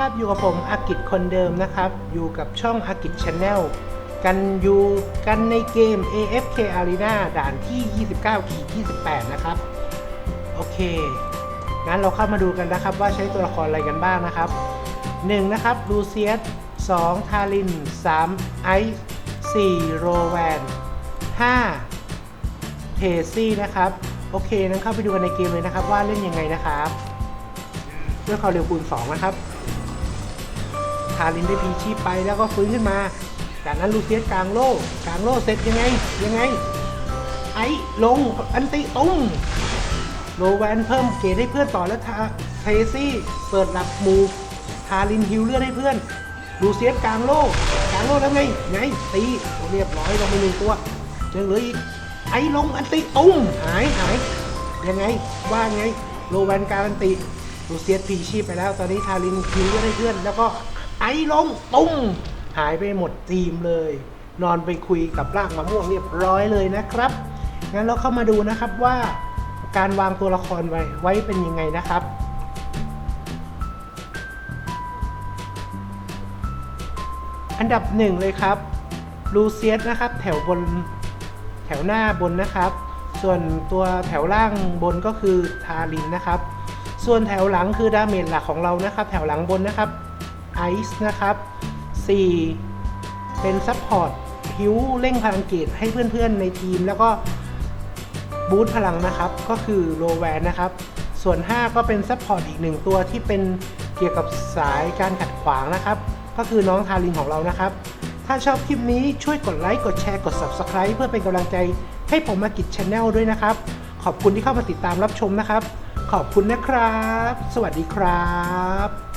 ครับอยู่กับผมอากิจคนเดิมนะครับ อยู่กับช่องอากิจชาแนลกันอยู่กันในเกม AFK Arena ด่านที่ 29ขีด28 นะครับ โอเค งั้นเราเข้ามาดูกันนะครับ ว่าใช้ตัวละครอะไรกันบ้างนะครับ 1 นะครับลูเซียส 2 ทาริน 3 ไอซ์ 4 โรแวน 5 เทซี่นะครับ โอเค นั้นเข้าไปดูกันในเกมเลยนะครับ ว่าเล่นยังไงนะครับ ด้วยความเร็วคูณ 2 นะครับารินได้พีชีพไปแล้วก็ฟื้นขึ้นมา จากนั้นลูเซียสกลางโล่กลางโล่เสร็จยังไง ยังไง ไอ้ลงอันติตุ้มโรแวนเพิ่มเกรดให้เพื่อนต่อแล้วทาเทซี่เปิดหลับมูทารินฮิวเลือดให้เพื่อนลูเซียสกลางโล่กลางโล่แล้วไงไงตีเรียบร้อยลงไปหนึ่งตัวเจอเหลยอีกไอ้ลงอันติตุ้มหายหายยังไงว่าไงโรแวนการันติลูเซียสพีชีพไปแล้ว ตอนนี้ทารินคิวก็ได้เพื่อน แล้วก็ ไอ้ลงตุ้มหายไปหมดทีมเลย นอนไปคุยกับรากมะม่วงเรียบร้อยเลยนะครับ งั้นเราเข้ามาดูนะครับว่าการวางตัวละครไว้ไว้เป็นยังไงนะครับอันดับหนึ่งเลยครับลูเซียสนะครับแถวบนแถวหน้าบนนะครับ ส่วนตัวแถวล่างบนก็คือทารินนะครับ ส่วนแถวหลังคือดาเมจหลักของเรานะครับ แถวหลังบนนะครับ ไอซ์นะครับ 4 เป็นซัพพอร์ตพิวเร่งพลังเกตให้เพื่อนๆในทีม แล้วก็บูตพลังนะครับ ก็คือโลแวนนะครับ ส่วน 5 ก็เป็นซัพพอร์ตอีกหนึ่งตัวที่เป็นเกี่ยวกับสายการขัดขวางนะครับ ก็คือน้องทารินของเรานะครับ ถ้าชอบคลิปนี้ช่วยกดไลค์กดแชร์กด Subscribe เพื่อเป็นกำลังใจให้ผมมากิจชาแนลด้วยนะครับ ขอบคุณที่เข้ามาติดตามรับชมนะครับ ขอบคุณนะครับ สวัสดีครับ